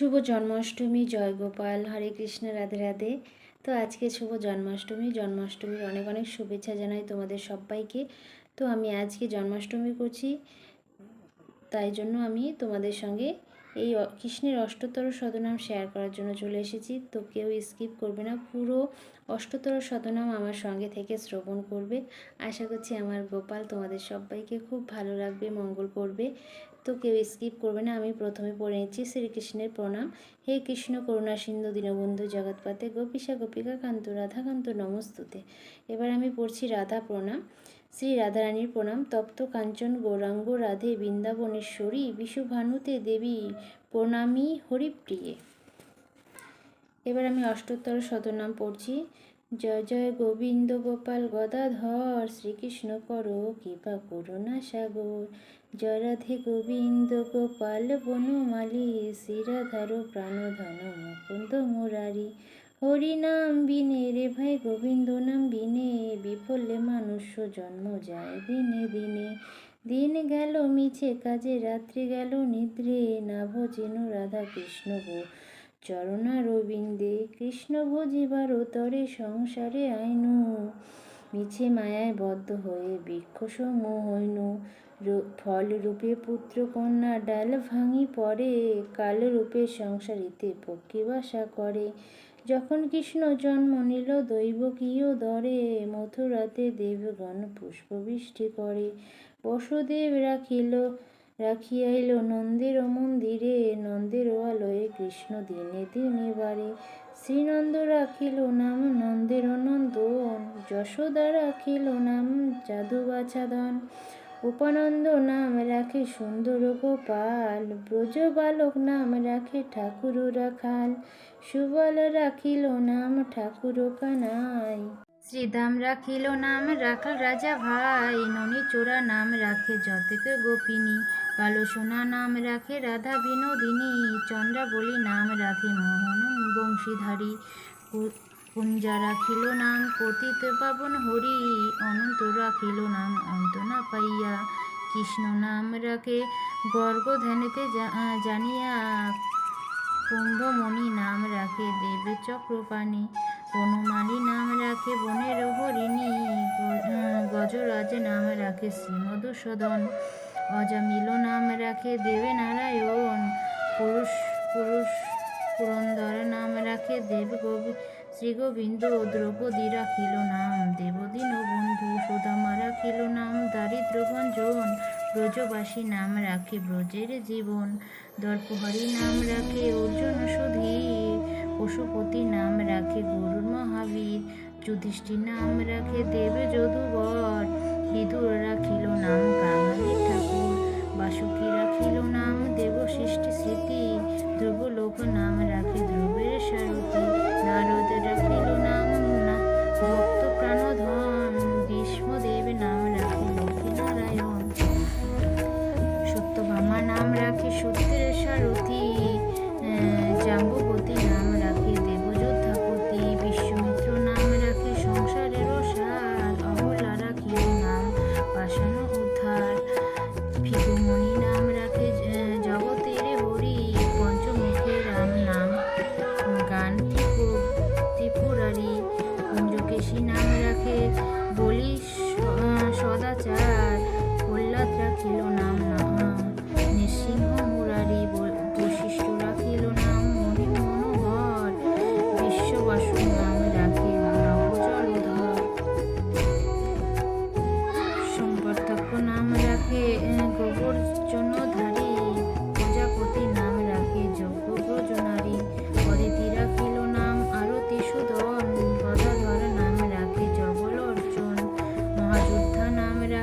শুভ জন্মাষ্টমী। জয় গোপাল। হরে কৃষ্ণ। রাধে রাধে। তো আজকে শুভ জন্মাষ্টমী। জন্মাষ্টমীর অনেক অনেক শুভেচ্ছা জানাই তোমাদের সবাইকে। তো আমি আজকে জন্মাষ্টমী করছি। তাই জন্য আমি তোমাদের সঙ্গে এই কৃষ্ণের অষ্টতর শতনাম শেয়ার করার জন্য চলে এসেছি। তো কেউ স্কিপ করবে না। পুরো অষ্টতর শতনাম আমার সঙ্গে থেকে শ্রবণ করবে। আশা করছি আমার গোপাল তোমাদের সবাইকে খুব ভালো লাগবে মঙ্গল করবে। তো কেউ স্কিপ করবে না, আমি প্রথমে পড়ে নিচ্ছি শ্রীকৃষ্ণের প্রণাম। হে কৃষ্ণ করুণা সিন্ধু দীনবন্ধু জগৎপাতে গোপীশা গোপিকা কান্ত রাধাকান্ত নমস্তুতে। এবার আমি পড়ছি রাধা প্রণাম। শ্রী রাধারানীর প্রণাম। তপ্ত কাঞ্চন গৌরাঙ্গ রাধে বৃন্দাবনেশ্বরী বিশুভানুতে দেবী প্রণামী হরিপ্রিয়ে। এবার আমি অষ্টোত্তর শতনাম পড়ছি। জয় জয় গোবিন্দ গোপাল গদাধর, শ্রীকৃষ্ণ কর কৃপা করুণা সাগর। জয় রাধে গোবিন্দ গোপাল বনমালী শ্রীরাধার প্রাণধন মুকুন্দ মুরারি। হরি নাম বিনে রে ভাই, গোবিন্দ নাম বিনে। বিফলে মানুষ জন্ম যায় দিনে দিনে। দিন গেল মিছে, কাজে রাত্রি গেল নিদ্রে। না ভজেন রাধা কৃষ্ণ গো। চরণা রবিন্দে কৃষ্ণ ভজিবার তরে সংসারে আইনু। মিছে মায়ায় বদ্ধ হয়ে বৃক্ষসমূহ হইনু। রূ- ফল রূপে পুত্র কন্যা ডাল ভাঙি পড়ে কাল রূপে সংসারিতে পক্ষী বাসা করে। যখন কৃষ্ণ জন্ম নিল দৈবকীয় দরে মথুরাতে দেবগণ পুষ্পবৃষ্টি করে। বসুদেব রাখিল, রাখিয়াইল নন্দের মন্দিরে, নন্দের আলয়ে কৃষ্ণ দিনে দিনে বারে। শ্রীনন্দ রাখিল নাম, নন্দের নন্দন যশোদা রাখিল নাম যাদু বাছাদন উপানন্দ নাম রাখে সুন্দর গোপাল, ব্রজ বালক নাম রাখে ঠাকুর রাখাল সুবল রাখিল নাম ঠাকুর কানাই। শ্রীদাম রাখিল নাম রাখাল রাজা ভাই, ননী চোরা নাম রাখে যতেক গোপিনী, কালো সোনা নাম রাখে রাধা বিনোদিনী, চন্দ্রাবলী নাম রাখে মোহন বংশীধারী কুঞ্জা রাখিল নাম পতিত পাবন হরি, অনন্ত রাখিল নাম অন্ত না পাইয়া। কৃষ্ণ নাম রাখে গর্গ ধ্যানেতে জানিয়া। কুম্ভমণি নাম রাখে দেব চক্রপাণী। বনমালী নাম রাখে বনের হরিণী। গজরাজ নাম রাখে শ্রীমধুসূদন। অজামিল নাম রাখে দেবে নারায়ণ। পুরুষ পুরুষ পুরন্দর নাম রাখে দেব গোবি শ্রী গোবিন্দ দ্রৌপদী রাখিল নাম দেবদীন বন্ধু সুদামা রাখিল নাম দারিদ্র ভঞ্জন ব্রজবাসী নাম রাখে ব্রজের জীবন। দর্পহরি নাম রাখে অর্জুন সুধীর পশুপতি নাম রাখে গরুর মহাবীর। যুধিষ্ঠির নাম রাখে দেব যদুবর। বিদুর রাখিল নাম কাঙালি ঠাকুর। বাসুকি রাখিল নাম দেব সৃষ্টি স্মৃতি। কুঞ্জকেশী নাম রাখে বলি সদাচার প্রহ্লাদ রাখিল নাম না- নৃসিংহ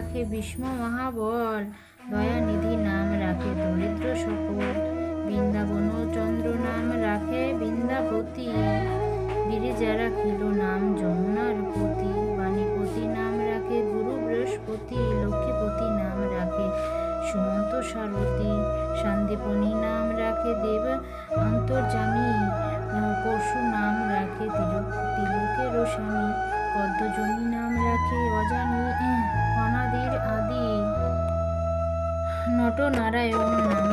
রাখে ভীষ্ম মহাবল। দয়ানিধি নাম রাখে, দরিদ্র সকল বৃন্দাবন চন্দ্র নাম রাখে বৃন্দাবতী গিরিজা রাখিল নাম যমুনার পতি। বাণীপতি নাম রাখে গুরু বৃহস্পতি। লক্ষ্মীপতি নাম রাখে সুমন্ত সারথী। শান্তিপণি নাম রাখে দেব অন্তর্জামী পশু নাম রাখে তিলক তিলকের স্বামী। পদ্মজনী নাম রাখে অজানি অনাদির আদি। নট নারায়ণ নাম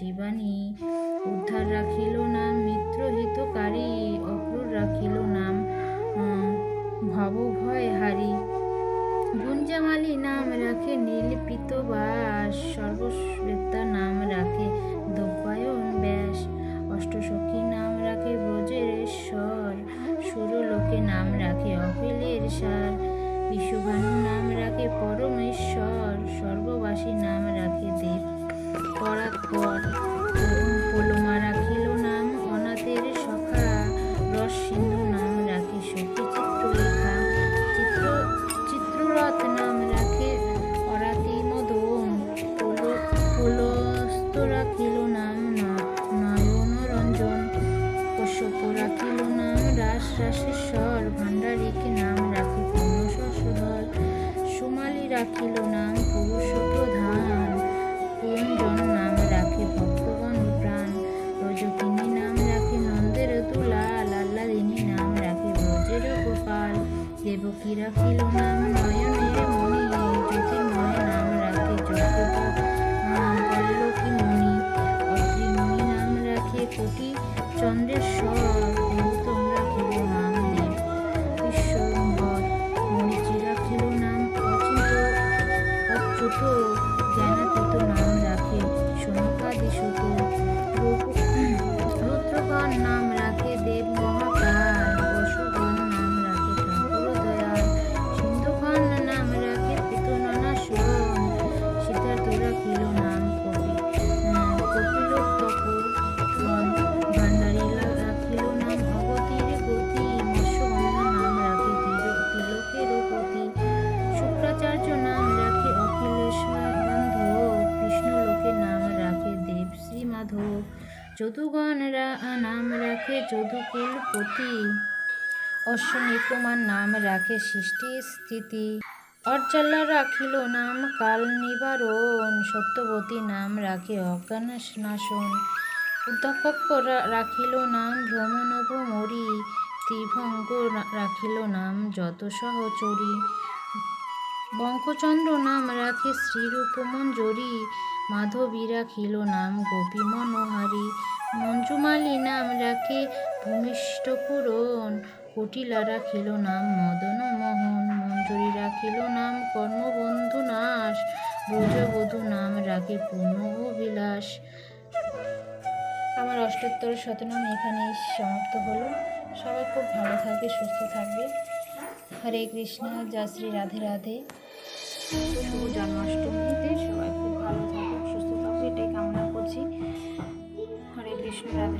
শিবানী উদ্ধার রাখিল নাম মিত্র হিতকারী অক্রূর রাখিল নাম আহ, ভব ভয় হারি। গুঞ্জামালি নাম রাখে নীলপিত বাস সর্বশ্বেতা নাম রাখে দব্যায়ন ব্যাস। অষ্টসখী নাম রাখে ব্রজেশ্বর সুরলোকে নাম রাখে অখিলের সার। বিশ্বভানু নাম রাখে পরমেশ্বর সর্ববাসী নাম রাখে দেব। পরাৎপর পলমা রাখিল নাম অনাথের সখা রস সিন্ধু নাম রাখে সখী চিত্রলেখা। চিত্র, চিত্ররথ নাম রাখে অরাতি মদন। পোল পোলস্ত রাখিল নাম নয়ন রঞ্জন কশ্যপ রাখিল নাম রাস রাসেশ্বর ভাণ্ডারিকে নাম রাখে পূর্ণ শশধর সুমালি রাখিল নাম মাধব যদুগণ রা- নাম রাখে যদুকুলপতি। অশ্বনী কুমার নাম রাখে সৃষ্টি স্থিতি অর্জাল্লা রাখিল নাম কাল নিবারণ। সত্যবতী নাম রাখে অজ্ঞান নাশন। উদ্যক্ষ রাখিল নাম ভ্রমণবমরি ত্রিভঙ্গ রাখিল নাম যত সহচরী বঙ্কচন্দ্র নাম রাখে শ্রীরূপ মঞ্জরি মাধবী রাখিল নাম গোপী মনোহারী। মঞ্জুমালী নাম রাখে ভূমিষ্ঠ পুরন। কুটিলা রাখিল নাম মদন মোহন। মঞ্জুরি রাখিল নাম কর্মবন্ধু নাশ। ব্রজবধূ নাম রাখে পূর্ণ অভিলাষ। আমার অষ্টোত্তর শতনাম এখানেই সমাপ্ত হলো। সবাই খুব ভালো থাকবে, সুস্থ থাকবে। হরে কৃষ্ণ, জয় শ্রী রাধে রাধে। জন্মাষ্টমীতে সবাই রাধে রাধে